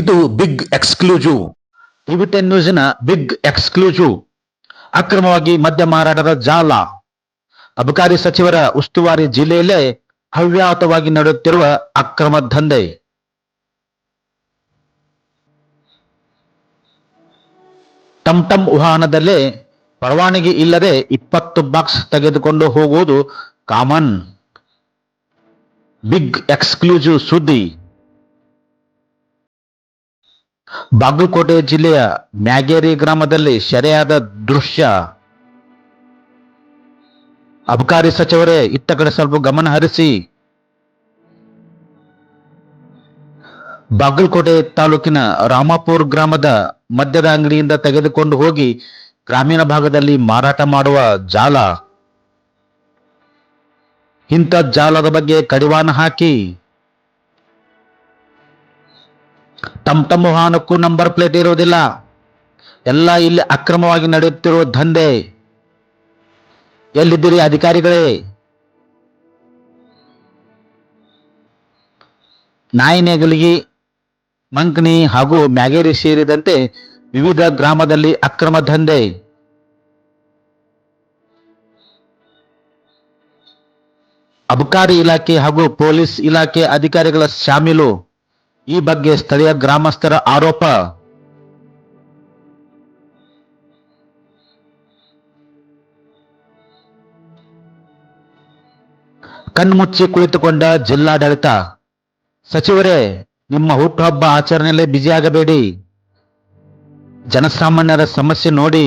ಇದು big exclusive. ಟಿಬಿಟನ್ ten ನ್ಯೂಸಿನ ಬಿಗ್ ಎಕ್ಸ್ಕ್ಲೂಸಿವ್. ಅಕ್ರಮವಾಗಿ ಮದ್ಯ ಮಾರಾಟದ ಜಾಲ. ಅಬಕಾರಿ ಸಚಿವರ ಉಸ್ತುವಾರಿ ಜಿಲ್ಲೆಯಲ್ಲೇ ಹವ್ಯಾತವಾಗಿ ನಡೆಯುತ್ತಿರುವ ಅಕ್ರಮ ದಂಧೆ. ಟಮ್ ಟಮ್ ವಾಹನದಲ್ಲೇ ಪರವಾನಗಿ ಇಲ್ಲದೆ ಇಪ್ಪತ್ತು ಬಾಕ್ಸ್ ತೆಗೆದುಕೊಂಡು ಹೋಗುವುದು ಕಾಮನ್. ಬಿಗ್ ಎಕ್ಸ್ಕ್ಲೂಸಿವ್ ಸುದ್ದಿ. ಬಾಗಲಕೋಟೆ ಜಿಲ್ಲೆಯ ಮ್ಯಾಗೇರಿ ಗ್ರಾಮದಲ್ಲಿ ಸೆರೆಯಾದ ದೃಶ್ಯ. ಅಬಕಾರಿ ಸಚಿವರೇ, ಇತ್ತ ಕಡೆ ಸ್ವಲ್ಪ ಗಮನ ಹರಿಸಿ. ಬಾಗಲಕೋಟೆ ತಾಲೂಕಿನ ರಾಮಾಪುರ್ ಗ್ರಾಮದ ಮದ್ಯದ ಅಂಗಡಿಯಿಂದ ತೆಗೆದುಕೊಂಡು ಹೋಗಿ ಗ್ರಾಮೀಣ ಭಾಗದಲ್ಲಿ ಮಾರಾಟ ಮಾಡುವ ಜಾಲ. ಇಂಥ ಜಾಲದ ಬಗ್ಗೆ ಕಡಿವಾಣ ಹಾಕಿ. ಟಮ್ ತಮ್ಮ ವಾಹನಕ್ಕೂ ನಂಬರ್ ಪ್ಲೇಟ್ ಇರೋದಿಲ್ಲ ಎಲ್ಲ ಇಲ್ಲಿ ಅಕ್ರಮವಾಗಿ ನಡೆಯುತ್ತಿರುವ ದಂಧೆ. ಎಲ್ಲಿದ್ದೀರಿ ಅಧಿಕಾರಿಗಳೇ? ನಾಯಿನೆಗಲಿಗಿ ಮಂಕಣಿ ಹಾಗೂ ಮ್ಯಾಗೇರಿ ಸೇರಿದಂತೆ ವಿವಿಧ ಗ್ರಾಮದಲ್ಲಿ ಅಕ್ರಮ ದಂಧೆ. ಅಬಕಾರಿ ಇಲಾಖೆ ಹಾಗೂ ಪೊಲೀಸ್ ಇಲಾಖೆ ಅಧಿಕಾರಿಗಳ ಶಾಮೀಲು. ಈ ಬಗ್ಗೆ ಸ್ಥಳೀಯ ಗ್ರಾಮಸ್ಥರ ಆರೋಪ. ಕಣ್ಮುಚ್ಚಿ ಕುಳಿತುಕೊಂಡ ಜಿಲ್ಲಾಡಳಿತ, ಸಚಿವರೇ, ನಿಮ್ಮ ಹುಟ್ಟುಹಬ್ಬ ಆಚರಣೆಯಲ್ಲಿ ಬ್ಯುಸಿಯಾಗಬೇಡಿ. ಜನಸಾಮಾನ್ಯರ ಸಮಸ್ಯೆ ನೋಡಿ.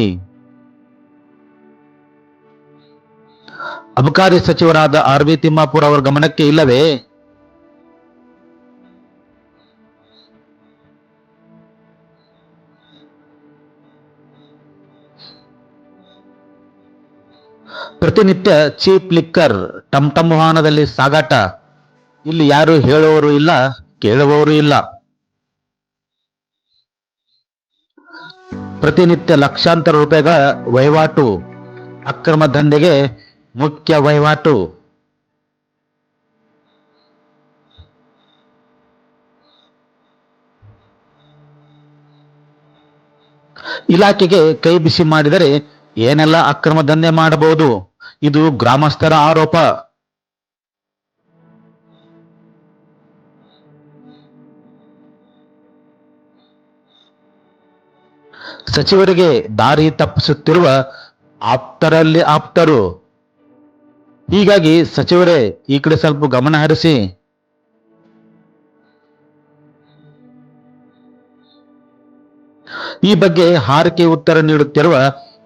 ಅಬಕಾರಿ ಸಚಿವರಾದ ಆರ್ ವಿ ತಿಮ್ಮಾಪುರ ಅವರ ಗಮನಕ್ಕೆ ಇಲ್ಲವೇ? ಪ್ರತಿನಿತ್ಯ ಚೀಪ್ ಲಿಕ್ಕರ್, ಟಮ್ ಟಮ್ ವಾಹನದಲ್ಲಿ ಸಾಗಾಟ. ಇಲ್ಲಿ ಯಾರು ಹೇಳುವವರು ಇಲ್ಲ, ಕೇಳುವವರು ಇಲ್ಲ. ಪ್ರತಿನಿತ್ಯ ಲಕ್ಷಾಂತರ ರೂಪಾಯಿಗಳ ವಹಿವಾಟು, ಅಕ್ರಮ ದಂಧೆಗೆ ಮುಖ್ಯ ವಹಿವಾಟು. ಇಲಾಖೆಗೆ ಕೈ ಬಿಸಿ ಮಾಡಿದರೆ ಏನೆಲ್ಲ ಅಕ್ರಮ ದಂಧೆ ಮಾಡಬಹುದು? ಇದು ಗ್ರಾಮಸ್ಥರ ಆರೋಪ. ಸಚಿವರಿಗೆ ದಾರಿ ತಪ್ಪಿಸುತ್ತಿರುವ ಆಪ್ತರಲ್ಲಿ ಆಪ್ತರು. ಹೀಗಾಗಿ ಸಚಿವರೇ ಈ ಕಡೆ ಸ್ವಲ್ಪ ಗಮನ ಹರಿಸಿ. ಈ ಬಗ್ಗೆ ಹಾರಿಕೆ ಉತ್ತರ ನೀಡುತ್ತಿರುವ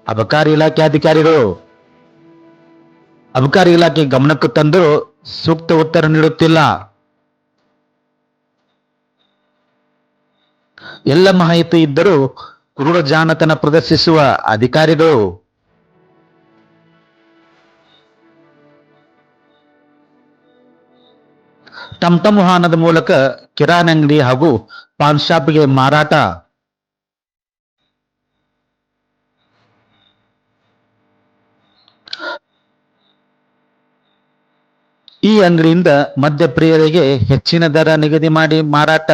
ಅಬಕಾರಿ ಇಲಾಖೆ ಅಧಿಕಾರಿಗಳು. ಅಬಕಾರಿ ಇಲಾಖೆ ಗಮನಕ್ಕೆ ತಂದರೂ ಸೂಕ್ತ ಉತ್ತರ ನೀಡುತ್ತಿಲ್ಲ. ಎಲ್ಲ ಮಾಹಿತಿ ಇದ್ದರೂ ಕ್ರೂರ ಜಾನತನ ಪ್ರದರ್ಶಿಸುವ ಅಧಿಕಾರಿಗಳು. ತಮ್ಮ ವಾಹನದ ಮೂಲಕ ಕಿರಾಣಿ ಅಂಗಡಿ ಹಾಗೂ ಪಾನ್ ಶಾಪ್ಗೆ ಮಾರಾಟ. ಈ ಅಂಗಡಿಯಿಂದ ಮದ್ಯಪ್ರಿಯರಿಗೆ ಹೆಚ್ಚಿನ ದರ ನಿಗದಿ ಮಾಡಿ ಮಾರಾಟ.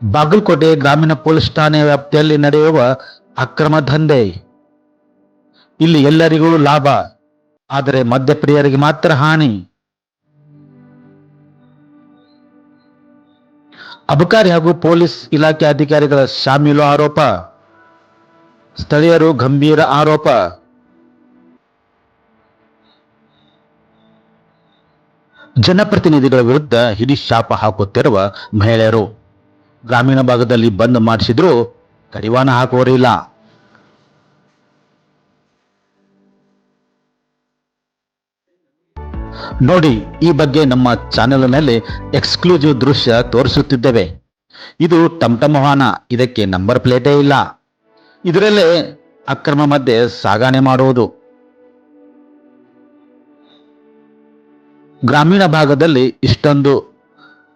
ಬಾಗಲಕೋಟೆ ಗ್ರಾಮೀಣ ಪೊಲೀಸ್ ಠಾಣೆ ವ್ಯಾಪ್ತಿಯಲ್ಲಿ ನಡೆಯುವ ಅಕ್ರಮ ದಂಧೆ. ಇಲ್ಲಿ ಎಲ್ಲರಿಗೂ ಲಾಭ, ಆದರೆ ಮದ್ಯಪ್ರಿಯರಿಗೆ ಮಾತ್ರ ಹಾನಿ. ಅಬಕಾರಿ ಹಾಗೂ ಪೊಲೀಸ್ ಇಲಾಖೆ ಅಧಿಕಾರಿಗಳ ಶಾಮೀಲು ಆರೋಪ. ಸ್ಥಳೀಯರು ಗಂಭೀರ ಆರೋಪ. ಜನಪ್ರತಿನಿಧಿಗಳ ವಿರುದ್ಧ ಹಿಡಿ ಶಾಪ ಹಾಕುತ್ತಿರುವ ಮಹಿಳೆಯರು. ಗ್ರಾಮೀಣ ಭಾಗದಲ್ಲಿ ಬಂದ್ ಮಾಡಿಸಿದ್ರೂ ಕಡಿವಾಣ ಹಾಕುವರಿಲ್ಲ ನೋಡಿ, ಈ ಬಗ್ಗೆ ನಮ್ಮ ಚಾನೆಲ್ನಲ್ಲಿ ಎಕ್ಸ್ಕ್ಲೂಸಿವ್ ದೃಶ್ಯ ತೋರಿಸುತ್ತಿದ್ದೇವೆ. ಇದು ಟಮ್ಟಮ್ ಟಮ್ ವಾಹನ, ಇದಕ್ಕೆ ನಂಬರ್ ಪ್ಲೇಟೇ ಇಲ್ಲ. ಇದರಲ್ಲೇ ಅಕ್ರಮ ಮಧ್ಯೆ ಸಾಗಣೆ ಮಾಡುವುದು. ಗ್ರಾಮೀಣ ಭಾಗದಲ್ಲಿ ಇಷ್ಟೊಂದು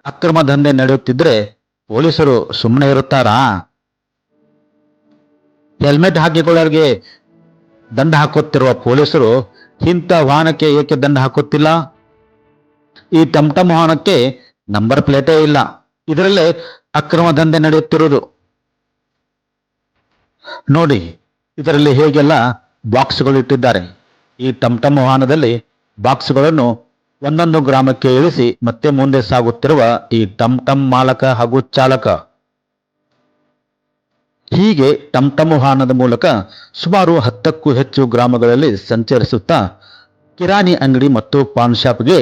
ಅಕ್ರಮ ದಂಧೆ ನಡೆಯುತ್ತಿದ್ರೆ ಪೊಲೀಸರು ಸುಮ್ಮನೆ ಇರುತ್ತಾರಾ? ಹೆಲ್ಮೆಟ್ ಹಾಕಿಕೊಳ್ಳೋರಿಗೆ ದಂಡ ಹಾಕುತ್ತಿರುವ ಪೊಲೀಸರು ಇಂಥ ವಾಹನಕ್ಕೆ ಏಕೆ ದಂಡ ಹಾಕುತ್ತಿಲ್ಲ? ಈ ಟಮ್ಟಮ್ ವಾಹನಕ್ಕೆ ನಂಬರ್ ಪ್ಲೇಟೇ ಇಲ್ಲ. ಇದರಲ್ಲೇ ಅಕ್ರಮ ದಂಧೆ ನಡೆಯುತ್ತಿರುವುದು. ನೋಡಿ, ಇದರಲ್ಲಿ ಹೇಗೆಲ್ಲ ಬಾಕ್ಸ್ಗಳು ಇಟ್ಟಿದ್ದಾರೆ. ಈ ಟಮ್ಟಮ್ ವಾಹನದಲ್ಲಿ ಬಾಕ್ಸ್ಗಳನ್ನು ಒಂದೊಂದು ಗ್ರಾಮಕ್ಕೆ ಇಳಿಸಿ ಮತ್ತೆ ಮುಂದೆ ಸಾಗುತ್ತಿರುವ ಈ ಟಮ್ಟಮ್ ಮಾಲಕ ಹಾಗೂ ಚಾಲಕ. ಹೀಗೆ ಟಮ್ಟಮ್ ವಾಹನದ ಮೂಲಕ ಸುಮಾರು ಹತ್ತಕ್ಕೂ ಹೆಚ್ಚು ಗ್ರಾಮಗಳಲ್ಲಿ ಸಂಚರಿಸುತ್ತಾ ಕಿರಾಣಿ ಅಂಗಡಿ ಮತ್ತು ಪಾನ್ ಶಾಪ್ಗೆ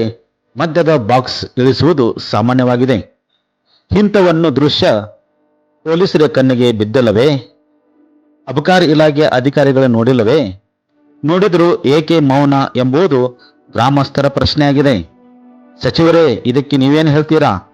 ಮದ್ಯದ ಬಾಕ್ಸ್ ಇಳಿಸುವುದು ಸಾಮಾನ್ಯವಾಗಿದೆ. ಇಂಥವನ್ನು ದೃಶ್ಯ ಪೊಲೀಸರ ಕಣ್ಣಿಗೆ ಬಿದ್ದಲ್ಲವೇ? ಅಬಕಾರಿ ಇಲಾಖೆಯ ಅಧಿಕಾರಿಗಳು ನೋಡಿಲ್ಲವೇ? ನೋಡಿದರೂ ಏಕೆ ಮೌನ ಎಂಬುದು ಗ್ರಾಮಸ್ಥರ ಪ್ರಶ್ನೆಯಾಗಿದೆ. ಸಚಿವರೇ ಇದಕ್ಕೆ ನೀವೇನು ಹೇಳ್ತೀರಾ?